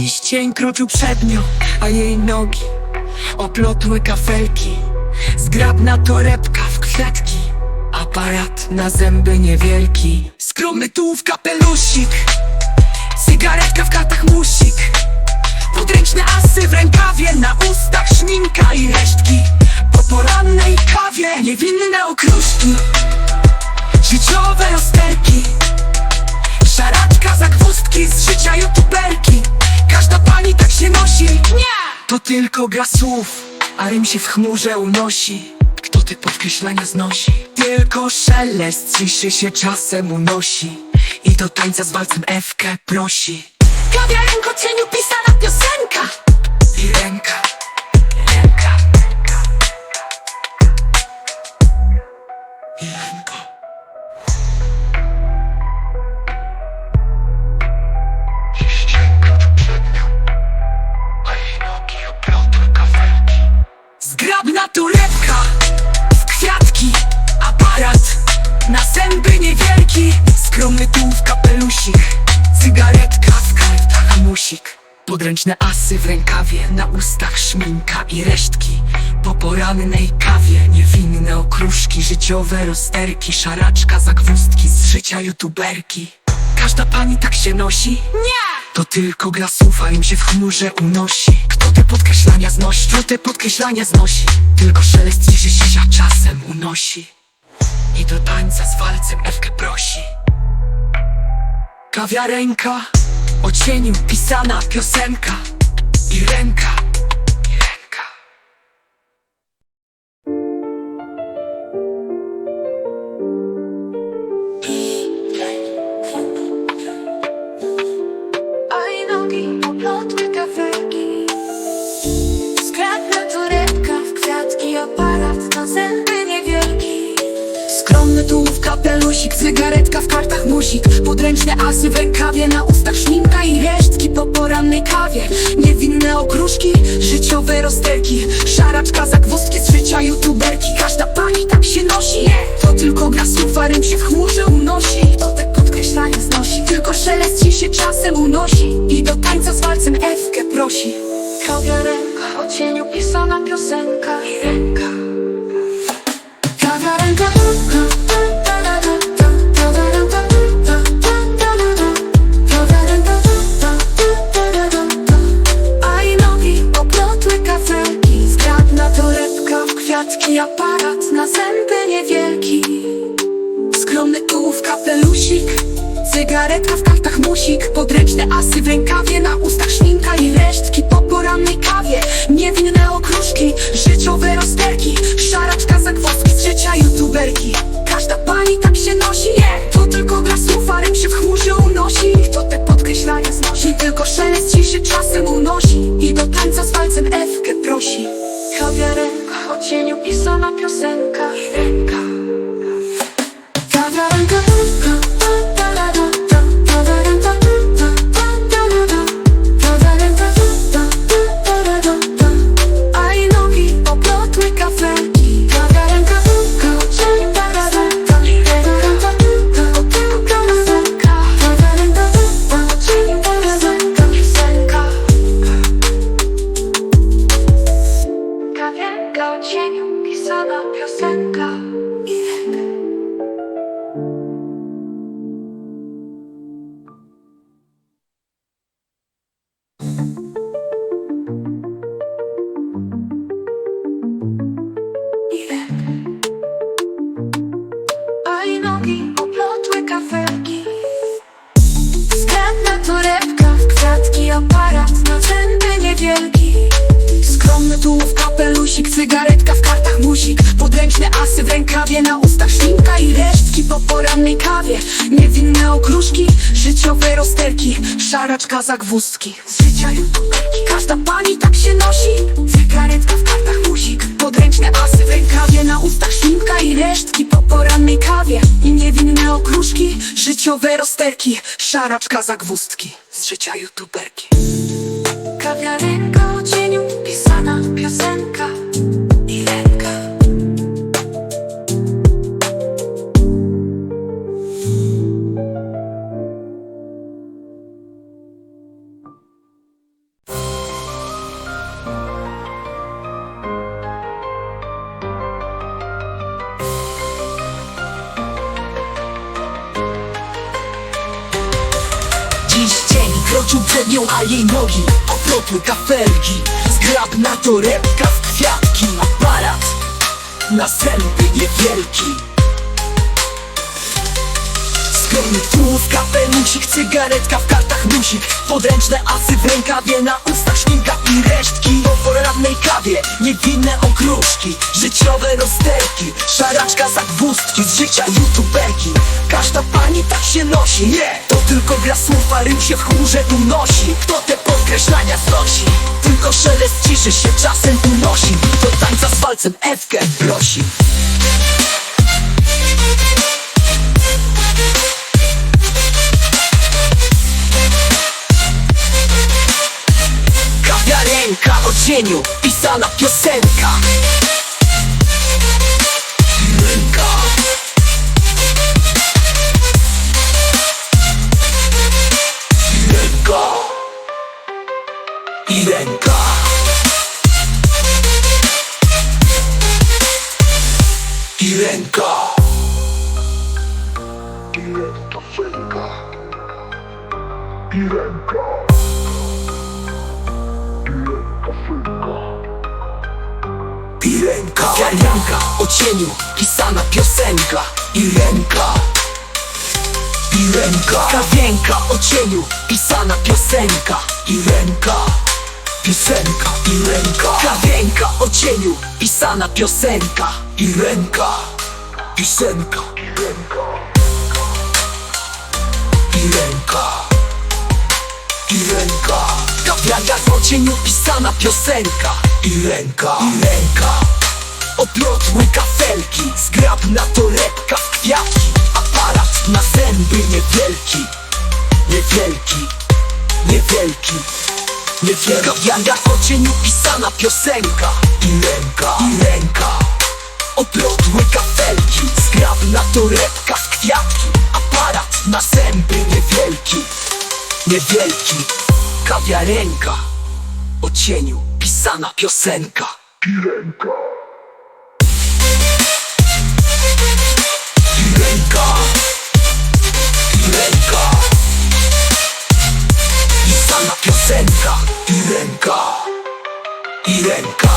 Jakiś cień kroczył przed nią, a jej nogi oplotły kafelki. Zgrabna torebka w kwiatki Aparat na zęby niewielki. Skromny tułów kapelusik Cygaretka w kartach musik. Podręczne asy w rękawie Na ustach szminka i resztki. Po porannej kawie Niewinne okruszki. Życiowe rozterki Szaraczka, zagwozdki z życia youtuberki Każda pani tak się nosi. Nie! To tylko gra słów, a rym się w chmurze unosi. Kto te podkreślenia znosi? Tylko szelest ciszy się czasem unosi. I do tańca z walcem Ewkę prosi. Kawiarenko cieniu pisana piosenka. I ręka, ręka, niewielki Skromny tułów kapelusik Cygaretka w kartach musik Podręczne asy w rękawie Na ustach szminka i resztki Po porannej kawie Niewinne okruszki Życiowe rozterki Szaraczka, zagwozdki z życia youtuberki Każda pani tak się nosi? Nie! To tylko gra słów, a im się w chmurze unosi Kto te podkreślania znosi? Kto te podkreślania znosi? Tylko szelest ciszy się czasem unosi do tańca z walcem Ewkę prosi. Kawiarenka O cieniu pisana piosenka I ręka Skromny tułów, kapelusik, cygaretka w kartach musik Podręczne asy w rękawie, na ustach szminka i resztki Po porannej kawie, niewinne okruszki Życiowe rozterki, szaraczka, zagwozdki z życia youtuberki. Każda pani tak się nosi, to tylko gra słów, a się w chmurze unosi. To te podkreślania znosi, tylko szelest ci się czasem unosi. I do tańca z walcem Ewkę prosi. Kawiarenka o cieniu pisana piosenka. I ręka kwiatki Aparat na zęby niewielki. Skromny tułów, kapelusik Cygaretka w kartach musik Podręczne asy w rękawie Na ustach szminka i resztki Po porannej kawie. Niewinne okruszki Życiowe rozterki. Szaraczka, zagwozdki z życia youtuberki. Każda pani tak się nosi Aparat na zęby niewielki. Skromny tułów, kapelusik, cygaretka w kartach musik Podręczne asy w rękawie, na ustach szminka i resztki Po porannej kawie, niewinne okruszki Życiowe rozterki, szaraczka, zagwozdki Z życia youtuberki, każda pani tak się nosi. Cygaretka w kartach musik Podręczne asy w rękawie, na ustach szminka i resztki Po porannej kawie. I niewinne okruszki Życiowe rozterki, szaraczka, zagwozdki Z życia youtuberki. Kawiarenka o cieniu pisana piosenka oczu przed nią, a jej nogi Oplotły kafelki. Zgrabna torebka w kwiatki Aparat na zęby niewielki. Skromny tłum w kapelusik, cygaretka w kartach musik Podręczne asy w rękawie, na ustach kawie, niewinne okruszki Życiowe rozterki, szaraczka zagwózdki Z życia youtuberki. Każda pani tak się nosi, nie To tylko gra słów, a rym się w chmurze unosi Kto te podkreślania znosi? Tylko szelest ciszy się czasem unosi. Do tańca z palcem Ewkę prosi cieniu, pisana piosenka. Ręka Ręka I ręka I ręka I ręka Kawiarenka o cieniu, pisana piosenka. I ręka I ręka Kawienka o cieniu, pisana piosenka. I ręka Piosenka i ręka Kawienka o cieniu, pisana piosenka. I ręka Piosenka I i ręka. Kawiarnia w cieniu pisana piosenka. I ręka, i ręka. Oplotły kafelki. Zgrabna torebka w kwiatki. Aparat na zęby niewielki. Niewielki Niewielki. Niewielki. Kawiarnia w cieniu pisana piosenka. I ręka, i ręka. Oplotły kafelki. Zgrabna torebka w kwiatki. Aparat na zęby niewielki niewielki Kawiarenka O cieniu pisana piosenka. Pirenka. Pirenka Pirenka Pisana piosenka. Pirenka Pirenka.